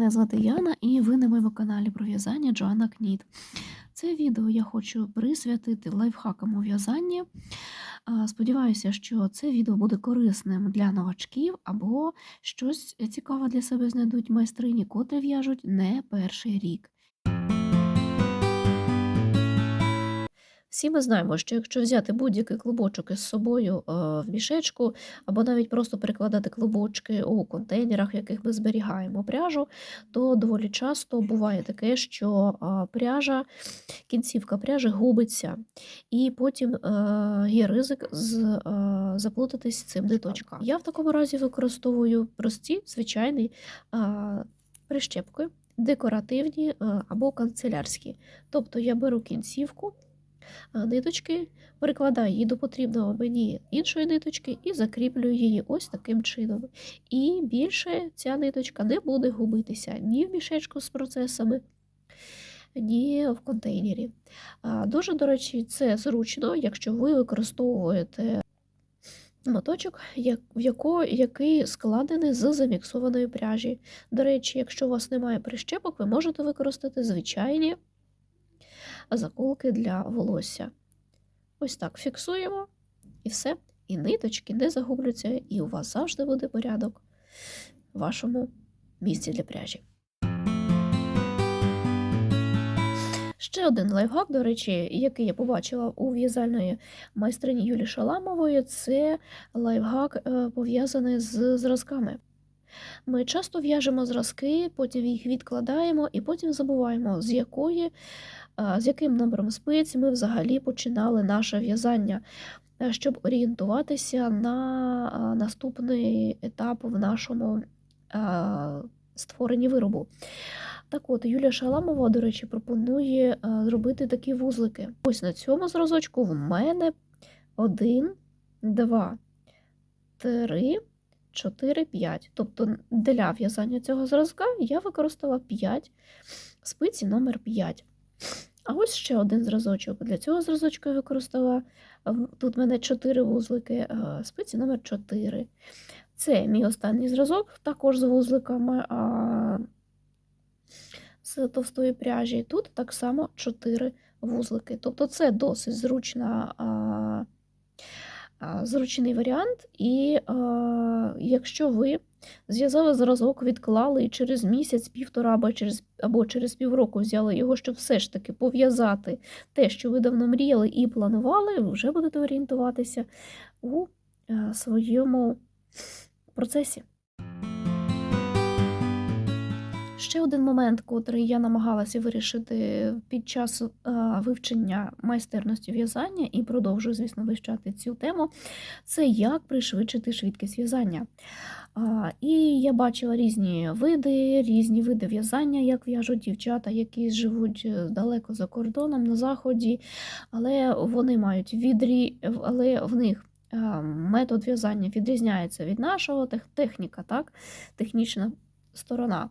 мене звати Яна, і ви на моєму каналі про в'язання Джоанна Кніт. Це відео я хочу присвятити лайфхакам у в'язанні. Сподіваюся, що це відео буде корисним для новачків або щось цікаве для себе знайдуть майстрині, котрі в'яжуть не перший рік. Всі ми знаємо, що якщо взяти будь-який клубочок із собою е, в мішечку, або навіть просто перекладати клубочки у контейнерах, в яких ми зберігаємо пряжу, то доволі часто буває таке, що е, пряжа, кінцівка пряжі губиться, і потім е, є ризик з, заплутатись цим ниточком. Я в такому разі використовую прості, звичайні прищепки, декоративні або канцелярські. Тобто я беру кінцівку ниточки, прикладаю її до потрібного мені іншої ниточки і закріплюю її ось таким чином. І більше ця ниточка не буде губитися ні в мішечку з процесами, ні в контейнері. Дуже, до речі, це зручно, якщо ви використовуєте моточок, в яко, який складений з заміксованої пряжі. До речі, якщо у вас немає прищепок, ви можете використати звичайні заколки для волосся. Ось так фіксуємо і все. І ниточки не загубляться, і у вас завжди буде порядок в вашому місці для пряжі. Ще один лайфхак, до речі, який я побачила у в'язальної майстрині Юлі Шаламової, це лайфхак е, пов'язаний з зразками. Ми часто в'яжемо зразки, потім їх відкладаємо і потім забуваємо, з якої, з яким номером спиць ми взагалі починали наше в'язання, е, щоб орієнтуватися на наступний етап в нашому створенні виробу. Так от, Юлія Шаламова, до речі, пропонує зробити такі вузлики. Ось на цьому зразочку в мене один, два, три, чотири, п'ять. Тобто для в'язання цього зразка я використала 5 спиці номер 5. А ось ще один зразочок. Для цього зразочка я використала тут в мене 4 вузлики, е, спиці номер 4. Це мій останній зразок, також з вузликами. А з товстої пряжі. Тут так само 4 вузлики. Тобто це досить зручна, а, зручний варіант. І а, якщо ви зв'язали зразок, відклали і через місяць, півтора або через, або через півроку взяли його, щоб все ж таки пов'язати те, що ви давно мріяли і планували, ви вже будете орієнтуватися у а, своєму процесі. Ще один момент, котрий я намагалася вирішити під час е, вивчення майстерності в'язання і продовжую, звісно, вивчати цю тему, це як пришвидшити швидкість в'язання. І я бачила різні види, різні види в'язання, як в'яжуть дівчата, які живуть е, далеко за кордоном на заході, але вони мають відрі, але в них е, метод в'язання відрізняється від нашого, техніка, так, технічна сторона.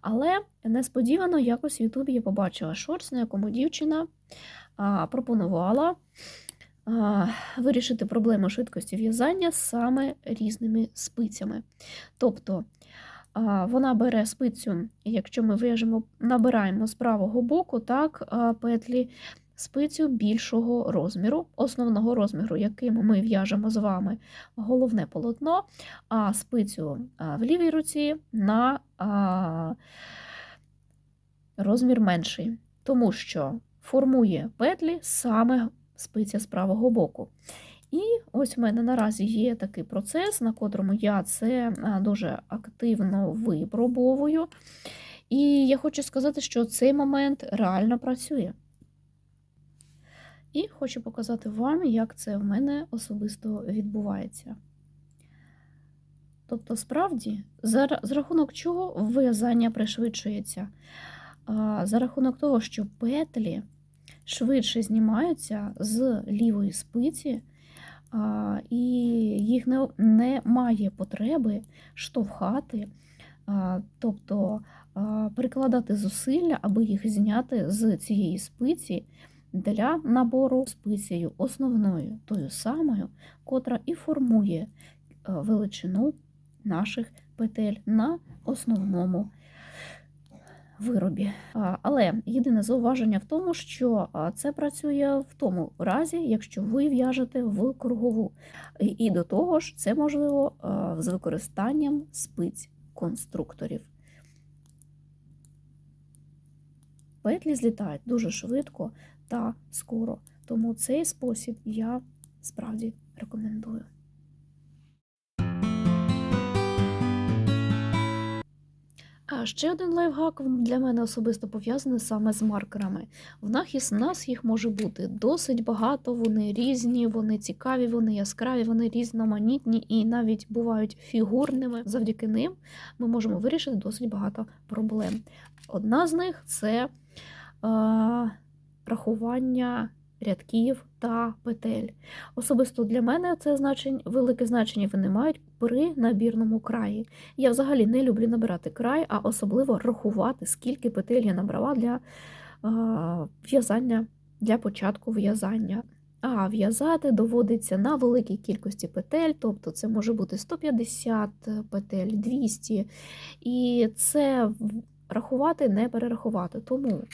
Але несподівано якось в Ютубі я побачила шорт, на якому дівчина а, пропонувала а, вирішити проблему швидкості в'язання саме різними спицями. Тобто а, вона бере спицю, якщо ми в'яжемо, набираємо з правого боку так, петлі спицю більшого розміру, основного розміру, яким ми в'яжемо з вами головне полотно, а спицю в лівій руці на розмір менший, тому що формує петлі саме спиця з правого боку. І ось в мене наразі є такий процес, на котрому я це дуже активно випробовую. І я хочу сказати, що цей момент реально працює. І хочу показати вам, як це в мене особисто відбувається. Тобто, справді, за, за рахунок чого в'язання пришвидшується? За рахунок того, що петлі швидше знімаються з лівої спиці, і їх не, немає потреби штовхати, тобто прикладати зусилля, аби їх зняти з цієї спиці для набору спицею основною, тою самою, котра і формує е, величину наших петель на основному виробі. Але єдине зауваження в тому, що це працює в тому разі, якщо ви в'яжете в кругову. І до того ж, це можливо з використанням спиць конструкторів. Петлі злітають дуже швидко та скоро, тому цей спосіб я справді рекомендую. А ще один лайфхак для мене особисто пов'язаний саме з маркерами. В нас, нас їх може бути досить багато, вони різні, вони цікаві, вони яскраві, вони різноманітні і навіть бувають фігурними. Завдяки ним ми можемо вирішити досить багато проблем. Одна з них це рахування рядків та петель. Особисто для мене це значень, велике значення вони мають при набірному краї. Я взагалі не люблю набирати край, а особливо рахувати, скільки петель я набрала для в'язання для початку в'язання. А в'язати доводиться на великій кількості петель, тобто це може бути 150 петель, 200, і це рахувати, не перерахувати. Тому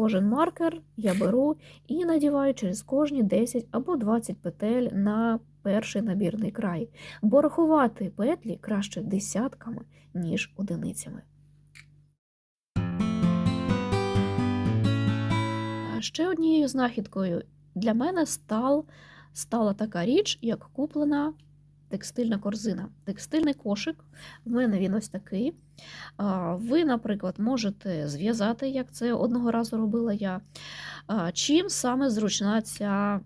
Кожен маркер я беру і надіваю через кожні 10 або 20 петель на перший набірний край, бо рахувати петлі краще десятками, ніж одиницями. Ще однією знахідкою для мене стал, стала така річ, як куплена текстильна корзина. Текстильний кошик, в мене він ось такий. Ви, наприклад, можете зв'язати, як це одного разу робила я. Чим саме зручна ця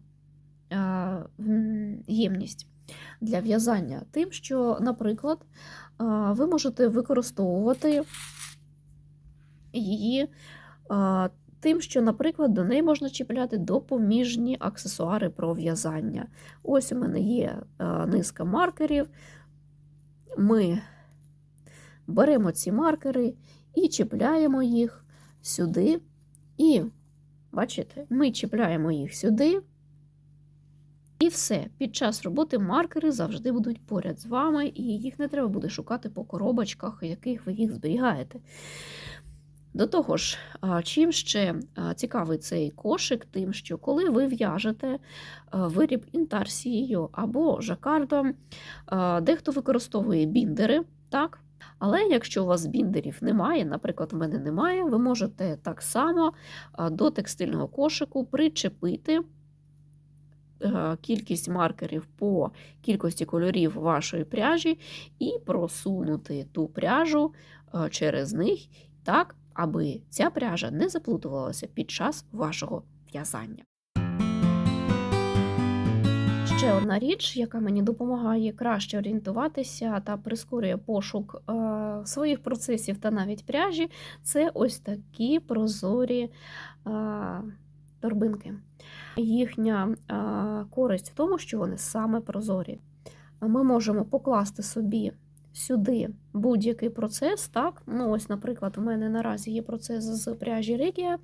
ємність для в'язання? Тим, що, наприклад, ви можете використовувати її тим, що, наприклад, до неї можна чіпляти допоміжні аксесуари про в'язання. Ось у мене є низка маркерів. Ми беремо ці маркери і чіпляємо їх сюди. І, бачите, ми чіпляємо їх сюди. І все. Під час роботи маркери завжди будуть поряд з вами, і їх не треба буде шукати по коробочках, яких ви їх зберігаєте. До того ж, чим ще цікавий цей кошик, тим, що коли ви в'яжете виріб інтарсією або жакардом, дехто використовує біндери, так? Але якщо у вас біндерів немає, наприклад, в мене немає, ви можете так само до текстильного кошику причепити кількість маркерів по кількості кольорів вашої пряжі і просунути ту пряжу через них так, аби ця пряжа не заплутувалася під час вашого в'язання. Ще одна річ, яка мені допомагає краще орієнтуватися та прискорює пошук е, своїх процесів та навіть пряжі, це ось такі прозорі е, торбинки. Їхня е, користь в тому, що вони саме прозорі. Ми можемо покласти собі сюди будь-який процес. так, ну Ось, Наприклад, у мене наразі є процес з пряжі Регія.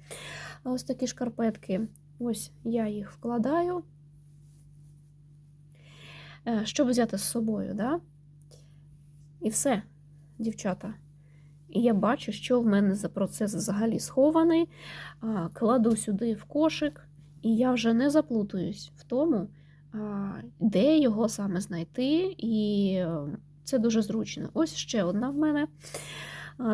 Ось такі шкарпетки. Ось я їх вкладаю. Е, щоб взяти з собою, да? І все, дівчата. І я бачу, що в мене за процес взагалі схований. Кладу сюди в кошик, і я вже не заплутуюсь в тому, де його саме знайти, і це дуже зручно. Ось ще одна в мене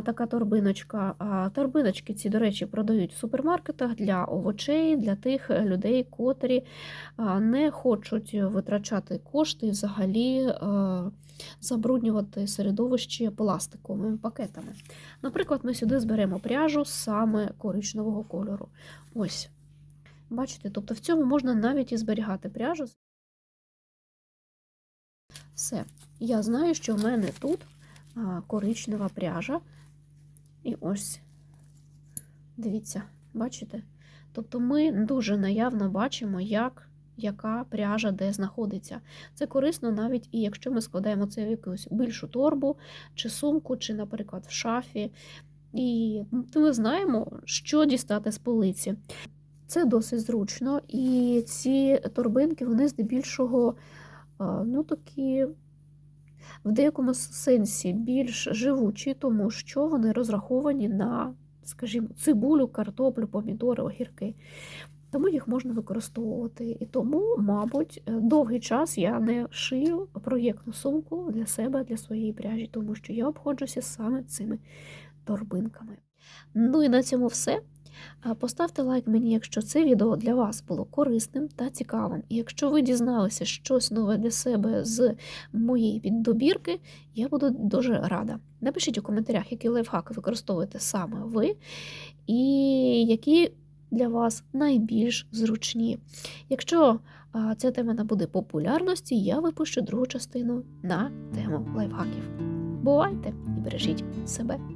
така торбиночка. Торбиночки ці, до речі, продають в супермаркетах для овочей, для тих людей, котрі не хочуть витрачати кошти і взагалі забруднювати середовище пластиковими пакетами. Наприклад, ми сюди зберемо пряжу саме коричневого кольору. Ось. Бачите, тобто в цьому можна навіть і зберігати пряжу. Все. Я знаю, що в мене тут коричнева пряжа. І ось, дивіться, бачите? Тобто ми дуже наявно бачимо, як, яка пряжа де знаходиться. Це корисно навіть і якщо ми складаємо це в якусь більшу торбу, чи сумку, чи, наприклад, в шафі. І ми знаємо, що дістати з полиці. Це досить зручно. І ці торбинки, вони здебільшого ну, такі в деякому сенсі більш живучі, тому що вони розраховані на, скажімо, цибулю, картоплю, помідори, огірки. Тому їх можна використовувати. І тому, мабуть, е, довгий час я не шию проєктну сумку для себе, для своєї пряжі, тому що я обходжуся саме цими торбинками. Ну і на цьому все. Поставте лайк мені, якщо це відео для вас було корисним та цікавим. І якщо ви дізналися щось нове для себе з моєї піддобірки, я буду дуже рада. Напишіть у коментарях, які лайфхаки використовуєте саме ви, і які для вас найбільш зручні. Якщо ця тема набуде популярності, я випущу другу частину на тему лайфхаків. Бувайте і бережіть себе!